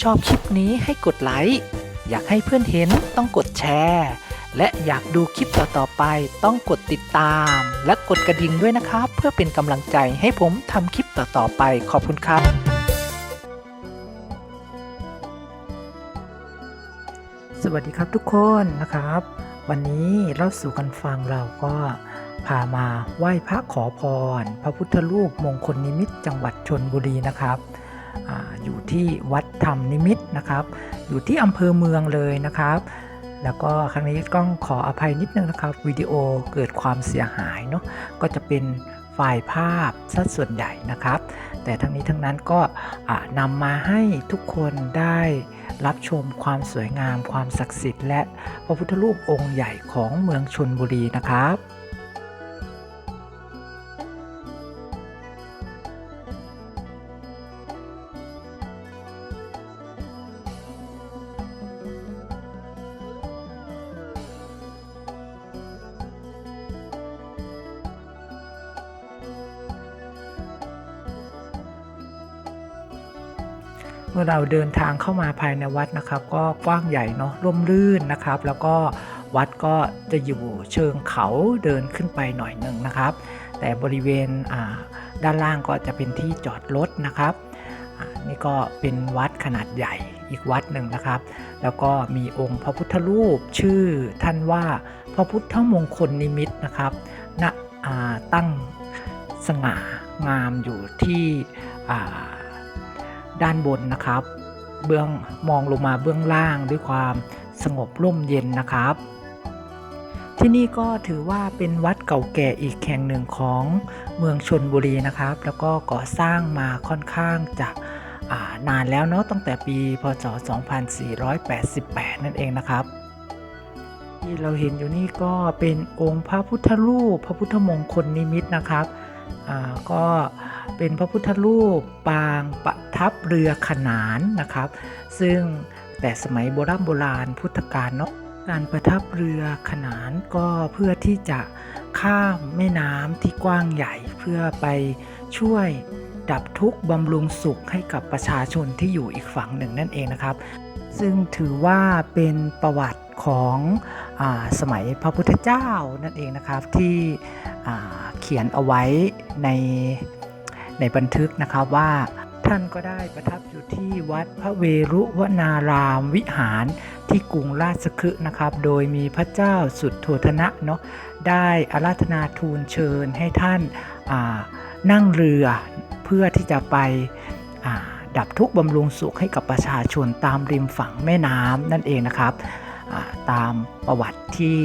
ชอบคลิปนี้ให้กดไลค์ อยากให้เพื่อนเห็นต้องกดแชร์ และอยากดูคลิปต่อๆไปต้องกดติดตาม และกดกระดิ่งด้วยนะครับ เพื่อเป็นกำลังใจให้ผมทำคลิปต่อๆไป ขอบคุณครับสวัสดีครับทุกคนนะครับ วันนี้เล่าสู่กันฟังเราก็พามาไหว้พระขอพร พระพุทธรูปมงคลนิมิตจังหวัดชนบุรีนะครับ อยู่ที่วัดธรรมนิมิตนะครับ อยู่ที่อำเภอเมืองเลยนะครับ แล้วก็ครั้งนี้ต้องขออภัยนิดนึงนะครับวิดีโอเกิดความเสียหายเนาะก็จะเป็นไฟล์ภาพสัดส่วนใหญ่นะครับ แต่ทั้งนี้ทั้งนั้นก็นำมาให้ทุกคนได้รับชมความสวยงามความศักดิ์สิทธิ์ และพระพุทธรูปองค์ใหญ่ของเมืองชนบุรีนะครับ เมื่อเราเดินทางเข้ามาภายในวัดนะครับ ก็กว้างใหญ่เนาะร่มรื่นนะครับ แล้วก็วัดก็จะอยู่เชิงเขาเดินขึ้นไปหน่อยหนึ่งนะครับ แต่บริเวณด้านล่างก็จะเป็นที่จอดรถนะครับนี่ก็เป็นวัดขนาดใหญ่อีกวัดหนึ่งนะครับ แล้วก็มีองค์พระพุทธรูปชื่อท่านว่าพระพุทธมงคลนิมิตนะครับณอ่าตั้งสง่างามอยู่ที่ ด้านบนนะครับ เบื้องมองลงมาเบื้องล่างด้วยความสงบร่มเย็นนะครับ ที่นี่ก็ถือว่าเป็นวัดเก่าแก่อีกแห่งหนึ่งของเมืองชนบุรีนะครับ แล้วก็ก่อสร้างมาค่อนข้างจะานานแล้วเนาะตั้งแต่ปีพศ 2488 นั่นเองนะครับ ที่เราเห็นอยู่นี่ก็เป็นองค์พระพุทธรูปพระพุทธมงคลนิมิตนะครับ ก็เป็นพระพุทธรูปปางประทับเรือขนานนะครับ ซึ่งแต่สมัยโบราณโบราณพุทธกาลเนาะการประทับเรือขนานก็เพื่อที่จะข้ามแม่น้ำที่กว้างใหญ่ เพื่อไปช่วยดับทุกข์บำรุงสุขให้กับประชาชนที่อยู่อีกฝั่งหนึ่งนั่นเองนะครับ ซึ่งถือว่าเป็นประวัติ ของอสมัยพระพุทธเจ้านั่นเองนะครับที่เขียนเอาไว้ในในบันทึกนะครับว่าท่านก็ได้ประทับอยู่ที่วัดพระเวรุวนารามวิหารที่กรุงราชคฤห์นะครับ โดยมีพระเจ้าสุดโทธนะเนาะได้อาราธนาทูลเชิญให้ท่านานั่งเรือเพื่อที่จะไปดับทุกข์บำรุงสุขให้กับประชาชนตามริมฝั่งแม่น้ำนั่นเองนะครับ ตามประวัติที่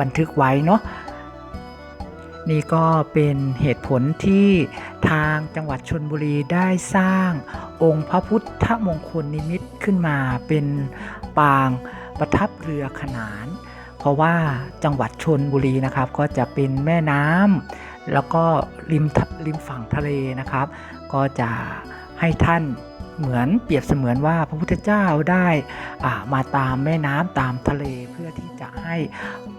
บันทึกไว้เนาะนี่ก็เป็นเหตุผลที่ทางจังหวัดชนบุรีได้สร้างองค์พระพุทธมงคลนิมิตขึ้นมาเป็นปางประทับเรือขนาน เพราะว่าจังหวัดชนบุรีนะครับ ก็จะเป็นแม่น้ำแล้วก็ริมริมฝั่งทะเลนะครับ ก็จะให้ท่าน เหมือนเปรียบเสมือนว่าพระพุทธเจ้าได้อ่ามาตามแม่น้ำตามทะเลเพื่อที่จะให้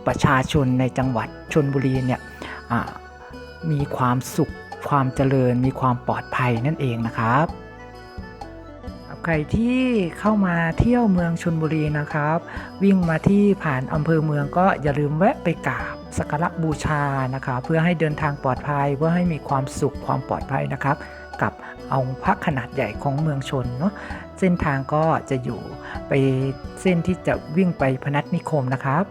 ประชาชนในจังหวัดชนบุรีเนี่ยมีความสุขความเจริญมีความปลอดภัยนั่นเองนะครับใครที่เข้ามาเที่ยวเมืองชนบุรีนะครับ วิ่งมาที่ผ่านอำเภอเมืองก็อย่าลืมแวะไปกราบสักการะบูชานะคะเพื่อให้เดินทางปลอดภัยเพื่อให้มีความสุขความปลอดภัยนะครับ เอาพระขนาดใหญ่ของเมืองชนเนาะเส้นทางก็จะอยู่ไปเส้นที่จะวิ่งไปพนัสนิคมนะครับ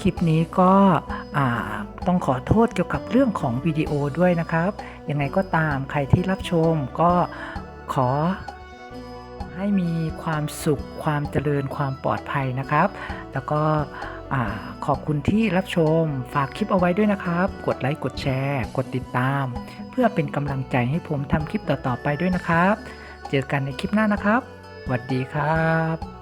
คลิปนี้ก็ต้องขอโทษเกี่ยวกับเรื่องของวิดีโอด้วยนะครับ ยังไงก็ตามใครที่รับชมก็ ขอ ให้มีความสุขความเจริญความปลอดภัยนะครับ แล้วก็ขอบคุณที่รับชมฝากคลิปเอาไว้ด้วยนะครับ กดไลค์กดแชร์ กดติดตาม เพื่อเป็นกำลังใจให้ผมทำคลิปต่อๆไปด้วยนะครับ เจอกันในคลิปหน้านะครับสวัสดีครับ